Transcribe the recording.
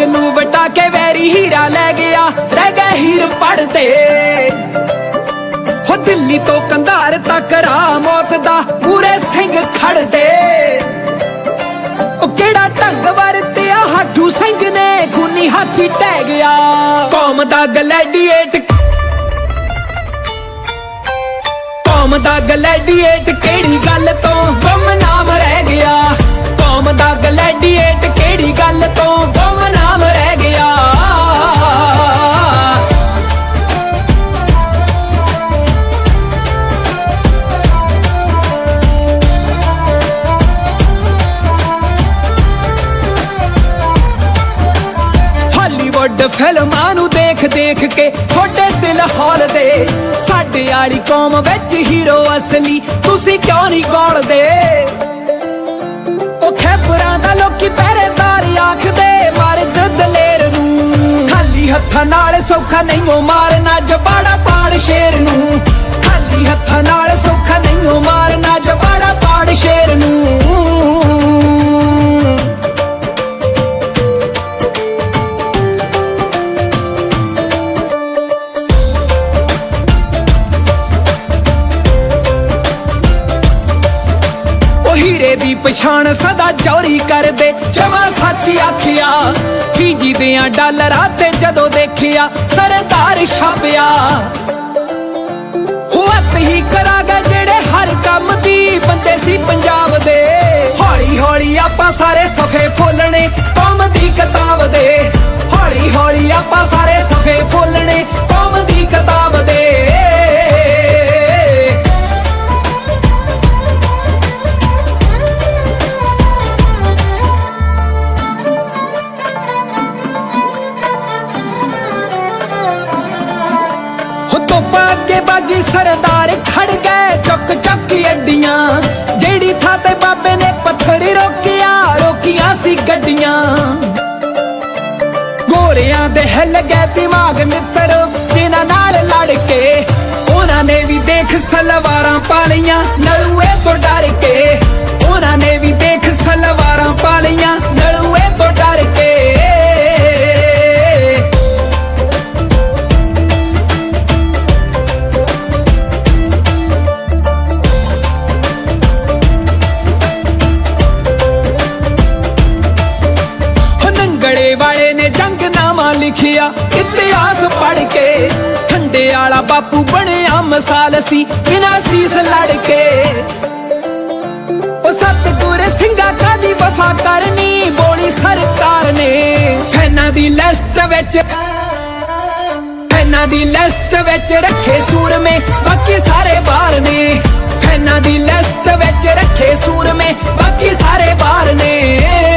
ਨੂੰ ਵਟਾ ਕੇ ਵੈਰੀ ਹੀਰਾ ਲੈ ਗਿਆ, ਰਹਿ ਗਏ ਹੀਰ ਪੜਦੇ ਹੋ ਦਿੱਲੀ ਤੋਂ ਕੰਧਾਰ ਤੱਕ ਰਾਹ ਮੌਤ ਦਾ ਪੂਰੇ ਸਿੰਘ ਖੜਦੇ ਉਹ ਕਿਹੜਾ ਢੰਗ ਵਰਤਿਆ ਹਾਠੂ ਸਿੰਘ ਨੇ ਖੂਨੀ ਹਾਥੀ ਟਹਿ ਗਿਆ। ਕੌਮ ਦਾ ਗਲੈਡੀਏਟ ਕੌਮ ਦਾ ਗਲੈਡੀਏਟ ਕਿਹੜੀ ਗੱਲ ਤੋਂ? ਹਾਲੀਵੁੱਡ ਫਿਲਮਾਂ ਨੂੰ ਦੇਖ ਦੇਖ ਕੇ ਤੁਹਾਡੇ ਦਿਲ ਹੌਲਦੇ ਸਾਡੇ ਵਾਲੀ ਕੌਮ ਵਿੱਚ ਹੀਰੋ ਅਸਲੀ, ਤੁਸੀਂ ਕਿਉਂ ਨਹੀਂ ਗੋਲਦੇ? ਉਹ ਖੈਬਰਾਂ ਦਾ ਲੋਕੀ ਪਹਿਰੇਦਾਰ ਆਖਦੇ ਮਰਦ ਦਲੇਰ ਨੂੰ। ਖਾਲੀ ਹੱਥਾਂ ਨਾਲ ਸੌਖਾ ਨਹੀਂ ਉਹ ਮਾਰਨਾ ਜਬਾੜਾ ਪਾੜ ਸ਼ੇਰ ਨੂੰ। ਖਾਲੀ ਹੱਥਾਂ ਨਾਲ ਸੌਖਾ ਨਹੀਂ ਉਹ ਮਾਰਨਾ ਜਬਾੜਾ ਹੀਰੇ ਦੀ ਪਛਾਣ ਸਦਾ ਚੌਰੀ ਕਰਦੇ। ਜਮਾ ਸੱਚ ਆਖਿਆ, ਫੀਜੀ ਦਿਆਂ ਡਾਲਰਾਂ ਤੇ ਜਦੋਂ ਦੇਖਿਆ, ਸਰਦਾਰ ਛਾਪਿਆ। ਹੁੱਤ ਹੀ ਕਰਾਗਾ ਜਿਹੜੇ ਹਰ ਕੰਮ ਦੀ ਬੰਦੇ ਸੀ ਪੰਜਾਬ ਦੇ। ਅੱਗੇ ਬਾਗੀ ਸਰਦਾਰ ਖੜ ਗਏ ਚੁੱਕ ਚੁੱਕ ਅੱਡੀਆਂ। ਜਿਹੜੀ ਥਾਂ ਤੇ ਬਾਬੇ ਨੇ ਪੱਥਰ ਰੋਕਿਆ, ਰੋਕੀਆਂ ਸੀ ਗੱਡੀਆਂ। ਗੋਰਿਆਂ ਦੇ ਹਿੱਲ ਗਏ ਦਿਮਾਗ ਮਿੱਤਰ, ਜਿਨ੍ਹਾਂ ਨਾਲ ਲੜ ਕੇ। ਉਹਨਾਂ ਨੇ ਵੀ ਦੇਖ ਸਲਵਾਰਾਂ ਪਾ ਲਈਆਂ ਨਲੂਏ ਗਲੇ ਵਾਲੇ ਨੇ ਜੰਗਨਾਮਾ ਲਿਖਿਆ, ਇਤਿਹਾਸ ਪੜ ਕੇ। ਠੰਡੇ ਵਾਲਾ ਬਾਪੂ ਬਣਿਆ ਮਿਸਾਲ ਸੀ, ਬਿਨਾਂ ਸੀਸ ਲੜ ਕੇ। ਉਹ ਸਤਗੁਰ ਸਿੰਘਾ ਕਾਦੀ ਵਫਾ ਕਰਨੀ ਬੋਲੀ ਸਰਕਾਰ ਨੇ। ਫੈਨਾਂ ਦੀ ਲਿਸਟ ਵਿੱਚ ਫੈਨਾ ਦੀ ਲਿਸਟ ਵਿੱਚ ਰੱਖੇ ਸੂਰਮੇ, ਬਾਕੀ ਸਾਰੇ ਬਾਹਰ ਨੇ। ਫੈਨਾਂ ਦੀ ਲਿਸਟ ਵਿੱਚ ਰੱਖੇ ਸੂਰਮੇ, ਬਾਕੀ ਸਾਰੇ ਬਾਹਰ ਨੇ।